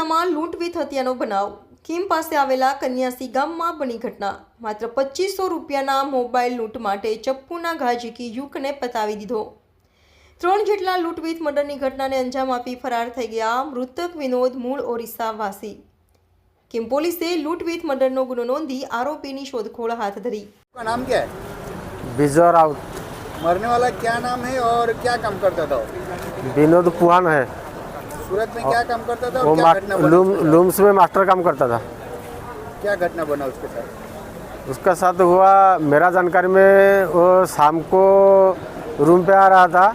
જિલ્લામાં લૂંટવીત હત્યાનો બનાવ. કિમ પાસે આવેલા કન્યાસી ગામમાં બની ઘટના. માત્ર પચીસો રૂપિયાના મોબાઈલ લૂંટ માટે ચપ્પુના ઘા ઝીકી યુકને પતાવી દીધો. ત્રણ જેટલા લૂંટવીત મર્ડરની ઘટનાને અંજામ આપી ફરાર થઈ ગયા મૃતક વિનોદ મૂળ ઓરિસ્સા વાસી કિમ પોલીસે લૂંટવીત મર્ડરનો ગુનો નોંધી આરોપીની શોધખોળ હાથ ધરી. નામ ક્યાં વિઝો રાઉત. મરને વાલા ક્યાં નામ હે ઓર ક્યાં કામ કરતા થા વિનોદ પુહાન હે. सूरत में क्या काम करता था और क्या घटना बना लूम लूम्स में मास्टर काम करता था। क्या घटना बना उसके साथ? उसका साथ हुआ मेरा जानकारी में वो शाम को रूम पे आ रहा था।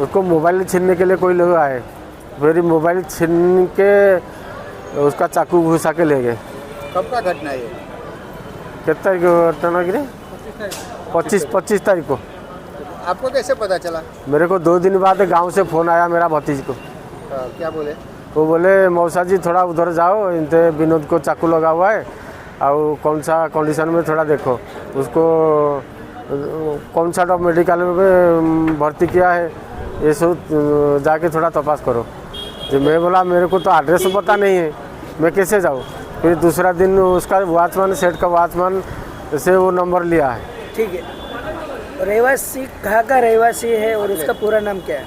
उसको मोबाइल छीनने के लिए कोई लोग आए। फिर मोबाइल छीन के उसका चाकू घुसा के ले गए। कब का घटना है ये? कितने तारीख को घटना गिरे पच्चीस पच्चीस तारीख को। आपको कैसे पता चला? मेरे को दो दिन बाद गाँव से फ़ोन आया मेरा भतीज को। क्या बोले? वो बोले मौसा जी थोड़ा उधर जाओ इनते विनोद को चाकू लगा हुआ है और कौन सा कंडीशन में थोड़ा देखो। उसको कौन सा डॉक्टर मेडिकल में भर्ती किया है ये सब जाके थोड़ा तपास करो। तो मैं बोला मेरे को तो एड्रेस पता नहीं है मैं कैसे जाऊँ? फिर दूसरा दिन उसका वॉचमैन सेठ का वॉचमैन से वो नंबर लिया है। ठीक है। रहवासी कहाँ का रहवासी है और उसका पूरा नाम क्या है?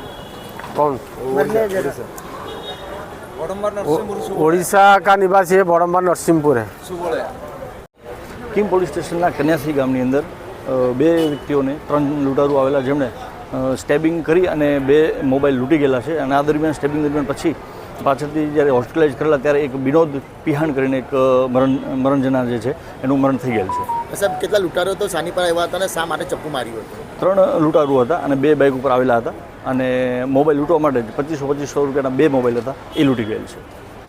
कौन मरने जरा ओ- उड़ीसा का निवासी है बड़म्बा नरसिंहपुर है કિમ પોલીસ સ્ટેશનના કન્યાસી ગામની અંદર અ, બે વ્યક્તિઓને ત્રણ લૂંટારૂ આવેલા જેમણે સ્ટેબિંગ કરી અને બે મોબાઈલ લૂંટી ગયેલા છે અને આ દરમિયાન સ્ટેબિંગ દરમિયાન પછી પાછળથી જ્યારે હોસ્પિટલાઇઝ કરેલા ત્યારે એક વિનોદ પિહાણ કરીને એક અ, મરણ મરણજના જે છે એનું મરણ થઈ ગયેલ છે સાહેબ કેટલા લૂંટારો તો સાની પર આવ્યા હતા અને શા માટે ચપ્પુ માર્યું હતું ત્રણ લૂંટારૂ હતા અને બે બાઇક ઉપર આવેલા હતા અને મોબાઈલ લૂંટવા માટે પચીસો પચીસો રૂપિયાના બે મોબાઈલ હતા. એ લૂંટી ગયેલ છે.